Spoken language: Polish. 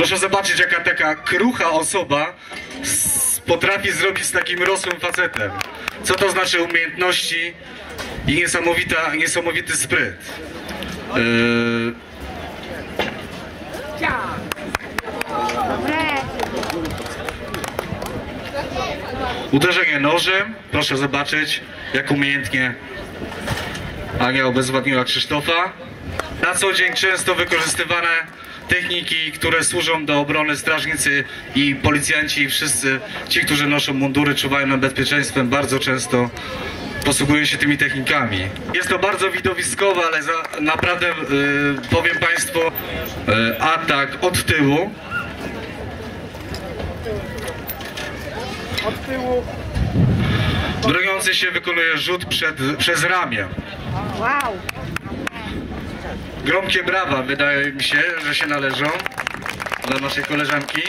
Proszę zobaczyć, jaka taka krucha osoba potrafi zrobić z takim rosłym facetem. Co to znaczy umiejętności i niesamowita, niesamowity spryt. Yy, Uderzenie nożem, proszę zobaczyć, jak umiejętnie Ania obezwładniła Krzysztofa. Na co dzień często wykorzystywane techniki, które służą do obrony strażnicy i policjanci i wszyscy ci, którzy noszą mundury, czuwają nad bezpieczeństwem, bardzo często posługują się tymi technikami. Jest to bardzo widowiskowe, ale za, naprawdę y, powiem Państwu, y, atak od tyłu. Od tyłu. Broniący się wykonuje rzut przed, przez ramię. Wow. Gromkie brawa wydaje mi się, że się należą dla naszej koleżanki.